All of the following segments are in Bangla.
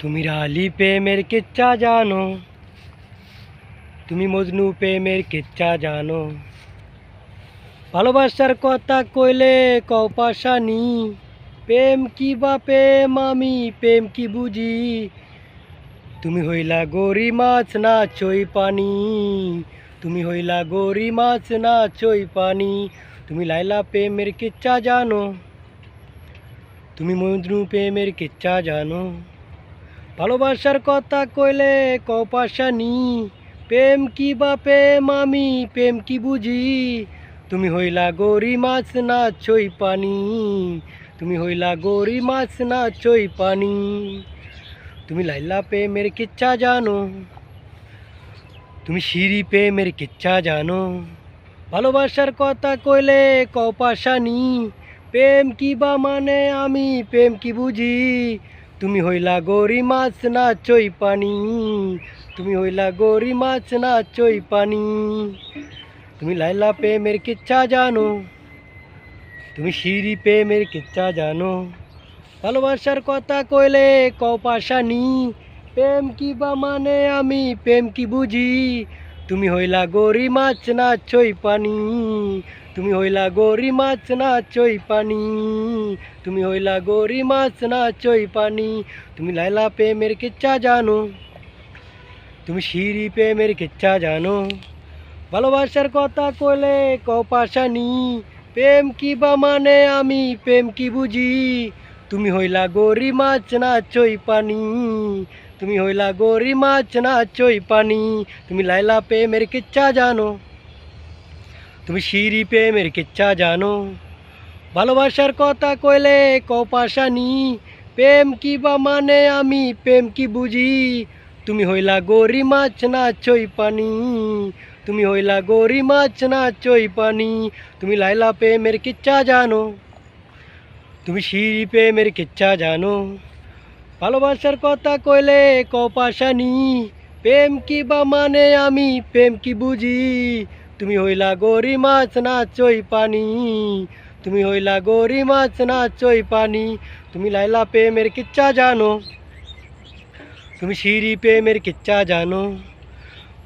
তুমি রালি প্রেমের কেচ্চা জানো তুমি মজনু প্রেমের কেচ্চা জানো ভালোবাসার কথা কইলে কপাশানি প্রেম কি বা প্রেম আমি প্রেম কি বুঝি তুমি হইলা গরি মাছ না চই পানি তুমি হইলা গরি মাছ না চই পানি তুমি লাইলা প্রেমের কেচ্চা জানো তুমি মজনু প্রেমের কেচ্চা জানো ভালোবাসার কথা কইলে কপাশানি। প্রেম কি বা প্রেম আমি, প্রেম কি বুঝি? তুমি হইলা গরি মাছ না চই পানি। তুমি হইলা গরি মাছ না চই পানি। তুমি লাইলা প্রেমের কিচ্ছা জানো। তুমি সিঁড়ি প্রেমের কিচ্ছা জানো। ভালোবাসার কথা কইলে কপাশানি। প্রেম কি বা মানে আমি, প্রেম কি বুঝি? তুমি হইলা গরি মাছ, না চই পানি। তুমি হইলা গরি মাছ, না চই পানি। তুমি লাইলা প্রেমের কিচ্ছা জানো। তুমি সিঁড়ি প্রেমের কিচ্ছা জানো। ভালোবাসার কথা কইলে কপাশানি প্রেম কি বা মানে আমি, প্রেম কি বুঝি? তুমি হইলা গরি মাছ, না চই পানি। তুমি হইলা গরি মাছ, না চই পানি। তুমি হইলা গরি মাছ, না চই পানি। তুমি লাইলা প্রেমের কিচ্ছা জানো। তুমি সিঁড়ি প্রেমের কিচ্ছা জানো। ভালোবাসার কথা কইলে কপাশানি প্রেম কি বা মানে আমি প্রেম কি বুঝি? তুমি হইলা গরি মাছ, না চই পানি। তুমি হইলা গরি মাছ না চই পানি। তুমি লাইলা পে প্রেমের কিচ্ছা জানো। তুমি সিঁড়ি প্রেমের কিচ্ছা জানো। ভালোবাসার কথা কইলে কপাশানি। প্রেম কি বা মানে আমি প্রেম কি বুঝি? তুমি হইলা গরি মাছ না চই পানি। তুমি হইলা গরি মাছ না চই পানি। তুমি লাইলা পে প্রেমের কিচ্ছা জানো। তুমি সিঁড়ি প্রেমের কিচ্ছা জানো। ভালোবাসার কথা কইলে কপাশানি। প্রেম কি বা মানে আমি, প্রেম কি বুঝি? তুমি হইলা গরি মাছ, না চই পানি। তুমি হইলা গরি মাছ, না চই পানি। তুমি লাইলা প্রেমের কিচ্ছা জানো। তুমি সিঁড়ি প্রেমের কিচ্ছা জানো।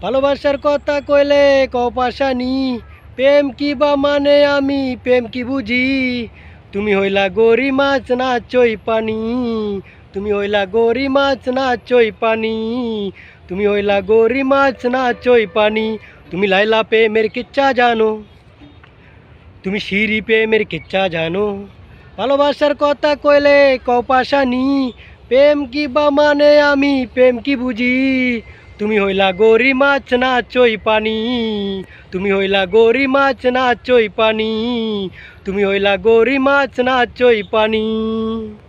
ভালোবাসার কথা কইলে কপাশানি। প্রেম কি বা মানে আমি, প্রেম কি বুঝি? তুমি হইলা গরি মাছ, না চই পানি। তুমি হইলা গরি মাছ, না চই পানি। তুমি হইলা গরি মাছ, না চই পানি। তুমি লাইলা পে প্রেমের কিচ্ছা জানো। তুমি সিঁড়ি প্রেমের কিচ্ছা জানো। ভালোবাসার কথা কইলে কপাশানি। প্রেম কি বা মানে আমি প্রেম কি বুঝি? তুমি হইলা গরি মাছ, না চই পানি। তুমি হইলা গরি মাছ, না চই পানি। তুমি হইলা গরি মাছ, না চই পানি।